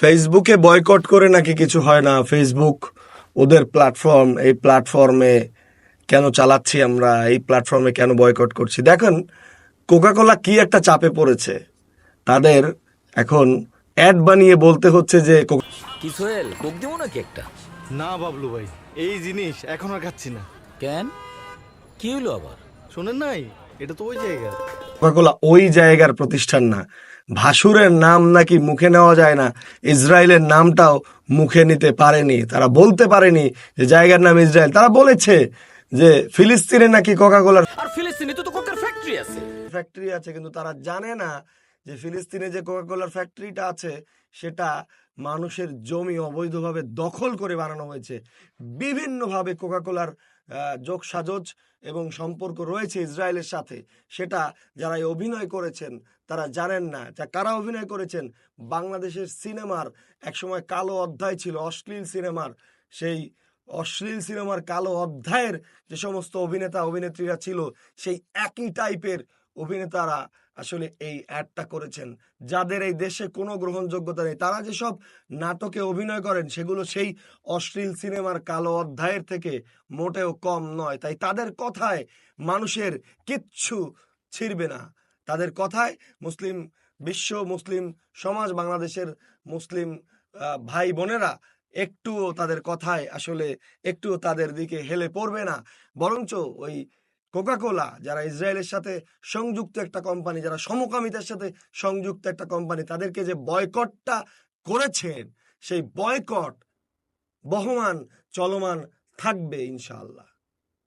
ফেসবুকে বয়কট করে নাকি কিছু হয় না? ফেসবুক ওদের প্ল্যাটফর্ম এই প্ল্যাটফর্মে কেন চালাচ্ছি আমরা? এই প্ল্যাটফর্মে কেন বয়কট করছি? দেখেন কোকাকোলা কি একটা চাপে পড়েছে? তাদের এখন অ্যাড বানিয়ে বলতে হচ্ছে যে কি সোহেল কোক দেবো নাকি একটা? না বাবলু ভাই এই জিনিস এখন আর খাচ্ছি না। কেন? কি হলো আবার? শোনেন নাই এটা তো ওই জায়গা। কোকাকোলা ওই জায়গার প্রতিষ্ঠান না। ভাসুরের নাম নাকি মুখে নেওয়া যায় না ইসরায়েলের নামটাও মুখে নিতে পারেনি। তারা বলতে পারেনি যে জায়গার নাম ইসরায়েল। তারা বলেছে যে ফিলিস্তিনে নাকি কোকাকোলার আর ফিলিস্তিনে তো কোকের ফ্যাক্টরি আছে। ফ্যাক্টরি আছে কিন্তু তারা জানে না যে ফিলিস্তিনে যে কোকাকোলার ফ্যাক্টরিটা আছে সেটা মানুষের জমি অবৈধভাবে দখল করে বানানো হয়েছে। বিভিন্নভাবে কোকাকোলার যোগ সাজজ এবং সম্পর্ক রয়েছে ইসরায়েলের সাথে। সেটা যারা অভিনয় করেছেন, তারা জানেন না। যা কারা অভিনয় করেছেন? বাংলাদেশের সিনেমার একসময় কালো অধ্যায় ছিল, অশ্লীল সিনেমার। সেই অশ্লীল সিনেমার কালো অধ্যায়ের যে সমস্ত অভিনেতা, অভিনেত্রীরা ছিল, সেই একই টাইপের অভিনেতারা আসলে এই অ্যাডটা করেছেন। যাদের এই দেশে কোনো গ্রহণযোগ্যতা নেই, তারা যেসব নাটকে অভিনয় করেন, সেগুলো সেই অশ্লীল সিনেমার কালো অধ্যায়ের থেকে মোটেও কম নয়। তাই তাদের কথায় মানুষের কিচ্ছু ছিড়বে না। তাদের কথায় মুসলিম বিশ্ব, মুসলিম সমাজ, বাংলাদেশের মুসলিম ভাই বোনেরা একটুও তাদের কথায় আসলে একটুও তাদের দিকে হেলে পড়বে না। বরঞ্চ ওই কোকাকোলা যারা ইসরায়েলের সাথে সংযুক্ত একটা কোম্পানি যারা সমকামিতার সাথে সংযুক্ত একটা কোম্পানি তাদেরকে যে বয়কটটা করেছেন, সেই বয়কট বহমান, চলমান থাকবে ইনশাআল্লাহ।